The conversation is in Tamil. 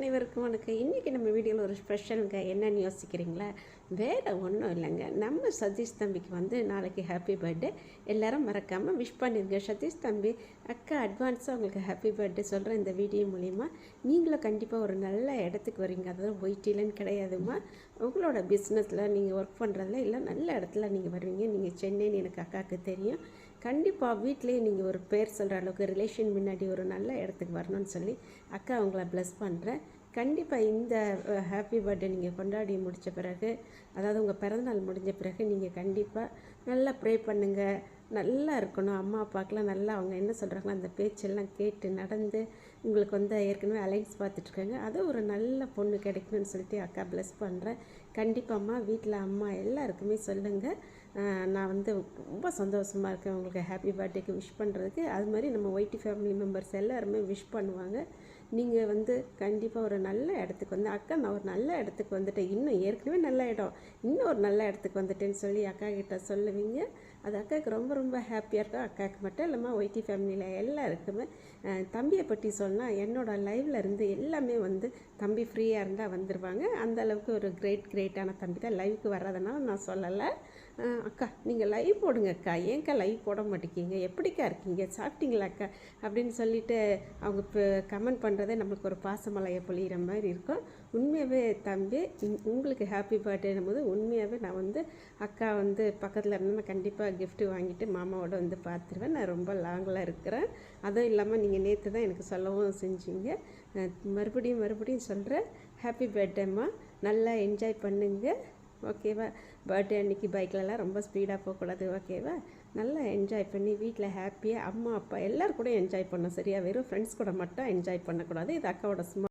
அனைவருக்கும் வணக்கம். இன்றைக்கி நம்ம வீடியோவில் ஒரு ஸ்பெஷலுங்க. என்னன்னு யோசிக்கிறீங்களா? வேறு ஒன்றும் இல்லைங்க. நம்ம சதீஷ் தம்பிக்கு வந்து நாளைக்கு ஹாப்பி பர்த்டே எல்லோரும் மறக்காமல் விஷ் பண்ணியிருங்க சதீஷ் தம்பி அக்கா அட்வான்ஸாக உங்களுக்கு ஹாப்பி பர்த்டே சொல்கிற இந்த வீடியோ மூலிமா நீங்களும் கண்டிப்பாக ஒரு நல்ல இடத்துக்கு வரீங்க. அதாவது ஒயிட்டிலன்னு கிடையாதுமா உங்களோட பிஸ்னஸில் நீங்கள் ஒர்க் பண்ணுறதுல இல்லை நல்ல இடத்துல நீங்கள் வருவீங்க. நீங்கள் சென்னைன்னு எனக்கு அக்காவுக்கு தெரியும். கண்டிப்பாக வீட்லேயே நீங்கள் ஒரு பேர் சொல்கிற அளவுக்கு ரிலேஷன் முன்னாடி ஒரு நல்ல இடத்துக்கு வரணும்னு சொல்லி அக்கா அவங்கள ப்ளஸ் பண்ணுறேன் கண்டிப்பாக இந்த ஹாப்பி பர்த்டே நீங்கள் கொண்டாடி முடித்த பிறகு அதாவது உங்கள் பிறந்தநாள் முடிஞ்ச பிறகு நீங்கள் கண்டிப்பாக நல்லா ப்ரே பண்ணுங்கள் நல்லா இருக்கணும். அம்மா அப்பாக்கெலாம் நல்லா அவங்க என்ன சொல்கிறாங்களோ அந்த பேச்செல்லாம் கேட்டு நடந்து உங்களுக்கு வந்து ஏற்கனவே அலைன்ஸ் பார்த்துட்ருக்காங்க. அது ஒரு நல்ல பொண்ணு கிடைக்கணும்னு சொல்லிட்டு அக்கா ப்ளஸ் பண்ணுறேன் கண்டிப்பாக அம்மா வீட்டில் அம்மா எல்லாருக்குமே சொல்லுங்கள் நான் வந்து ரொம்ப சந்தோஷமாக இருக்கேன். உங்களுக்கு ஹாப்பி பர்த்டேக்கு விஷ் பண்ணுறதுக்கு அது மாதிரி நம்ம ஒயிட்டி ஃபேமிலி மெம்பர்ஸ் எல்லாருமே விஷ் பண்ணுவாங்க. நீங்கள் வந்து கண்டிப்பாக ஒரு நல்ல இடத்துக்கு வந்து அக்கா நான் ஒரு நல்ல இடத்துக்கு வந்துட்டேன். இன்னும் ஏற்கனவே நல்ல இடம். இன்னும் ஒரு நல்ல இடத்துக்கு வந்துட்டேன்னு சொல்லி அக்கா கிட்ட சொல்லுவீங்க. அது அக்காவுக்கு ரொம்ப ரொம்ப ஹாப்பியாக இருக்கும். அக்காவுக்கு மட்டும் இல்லாமல் ஒய்டி ஃபேமிலியில் எல்லாருக்குமே தம்பியை பற்றி சொன்னால் என்னோடய லைவில் இருந்து எல்லாமே வந்து தம்பி ஃப்ரீயாக இருந்தால் வந்துடுவாங்க அந்த அளவுக்கு ஒரு கிரேட் கிரேட்டான தம்பி தான் லைவுக்கு வர்றதுனால நான் சொல்லலை. அக்கா நீங்கள் லைவ் போடுங்க அக்கா. ஏங்க்கா லைவ் போட மாட்டேங்கிங்க எப்படிக்கா இருக்கீங்க? சாப்பிட்டீங்களா அக்கா? அப்படின்னு சொல்லிட்டு அவங்க இப்போ கமெண்ட் பண்ணுறதே நம்மளுக்கு ஒரு பாசமலையை பொழியிற மாதிரி இருக்கும். உண்மையாகவே தம்பி உங்களுக்கு ஹாப்பி பர்த்டேனும் போது உண்மையாகவே நான் வந்து அக்கா வந்து பக்கத்தில் இருந்தேன்னா கண்டிப்பாக கிஃப்ட்டு வாங்கிட்டு மாமாவோட வந்து பார்த்துருவேன். நான் ரொம்ப லாங்கில் இருக்கிறேன். அதுவும் இல்லாமல் நீங்கள் நேற்று தான் எனக்கு சொல்லவும் செஞ்சீங்க. மறுபடியும் மறுபடியும் சொல்கிறேன் ஹாப்பி பர்த்டேம்மா நல்லா என்ஜாய் பண்ணுங்கள் ஓகேவா பர்த்டே அன்னைக்கு பைக்லலாம் ரொம்ப ஸ்பீடாக போகக்கூடாது. ஓகேவா நல்லா என்ஜாய் பண்ணி வீட்டில் ஹாப்பியாக அம்மா அப்பா எல்லோரும் கூட என்ஜாய் பண்ணோம் சரியா? வெறும் ஃப்ரெண்ட்ஸ் கூட மட்டும் என்ஜாய் பண்ணக்கூடாது. இது அக்காவோட சும்மா